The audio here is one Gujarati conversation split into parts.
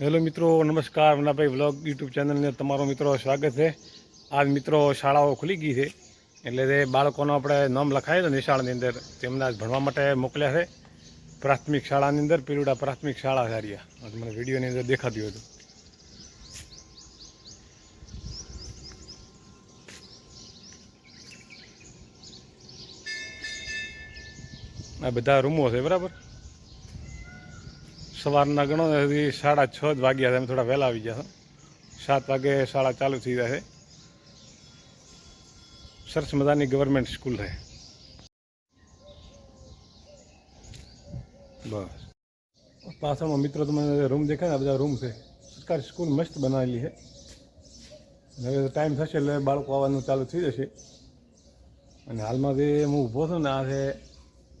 હેલો મિત્રો, નમસ્કાર. મનાભાઈ વ્લોગ યુટ્યુબ ચેનલને તમારો મિત્રો સ્વાગત છે. આજ મિત્રો શાળાઓ ખુલી ગઈ છે. એટલે તે બાળકોનો આપણે નામ લખાય છે નિશાળની અંદર, તેમને આજ ભણવા માટે મોકલ્યા છે. પ્રાથમિક શાળાની અંદર, પીરુડા પ્રાથમિક શાળા સારી આ મને વિડીયોની અંદર દેખાતું હતું. આ બધા રૂમો છે, બરાબર? સવારના ગણો હજી સાડા છ જ વાગ્યા છે, અમે થોડા વહેલા આવી ગયા સાત વાગે શાળા ચાલુ થઈ જાય છે. સરસ મજાની ગવર્મેન્ટ સ્કૂલ છે. બસ. પાછળમાં મિત્રો તમને રૂમ દેખાય ને બધા રૂમ છે. સરકારી સ્કૂલ મસ્ત બનાવેલી છે. હવે ટાઈમ થશે એટલે બાળકો આવવાનું ચાલુ થઈ જશે. અને હાલમાં જે હું ઊભો છું ને, આ છે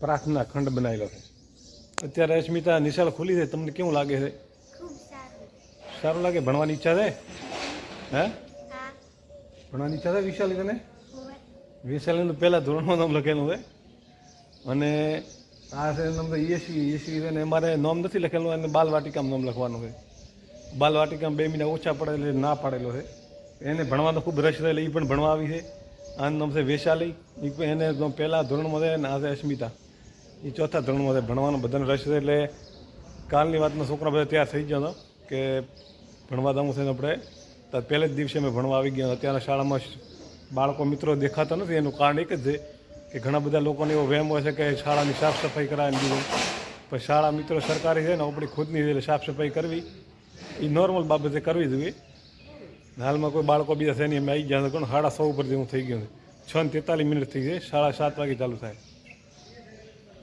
પ્રાર્થના ખંડ બનાવેલો છે. અત્યારે અસ્મિતા નિશાળ ખુલી છે. તમને કેવું લાગે છે? સારું. લાગે? ભણવાની ઈચ્છા છે? હે? ભણવાની ઈચ્છા છે વિશાલી તને? વિશાલીનું પહેલાં ધોરણમાં નામ લખેલું છે. અને આ છે નામ તો ઈએસવી. ઈએસવી છે ને અમારે નામ નથી લખેલું અને બાલવાટિકામાં નામ લખવાનું છે. બાલવાટિકામાં બે મહિના ઓછા પડે એટલે ના પાડેલો છે. એને ભણવાનો ખૂબ રસ એટલે એ પણ ભણવા આવી છે. આનું નામ છે વૈશાલી. એને પહેલાં ધોરણમાં છે અને આ છે અસ્મિતા. એ ચોથા ધોરણમાં છે ભણવાનો બધાને રસ છે, એટલે કાલની વાતમાં છોકરા બધા તૈયાર થઈ ગયો હતો કે ભણવા જવું છે આપણે. પહેલે જ દિવસે અમે ભણવા આવી ગયા. અત્યારના શાળામાં બાળકો મિત્રો દેખાતા નથી, એનું કારણ એક જ છે કે ઘણા બધા લોકોને એવો વહેમ હોય છે કે શાળાની સાફ સફાઈ કરાવી દીધું. પણ શાળા મિત્રો સરકારી છે ને આપણી ખુદની એટલે સાફ સફાઈ કરવી એ નોર્મલ બાબતે કરવી જોઈએ. હાલમાં કોઈ બાળકો બીજા છે નહીં અમે આવી ગયા છે ઘણું સાડા સો ઉપર જેવું થઈ ગયો છે. છ ને તેતાલીસ મિનિટ થઈ ગઈ શાળા સાત વાગે ચાલુ થાય.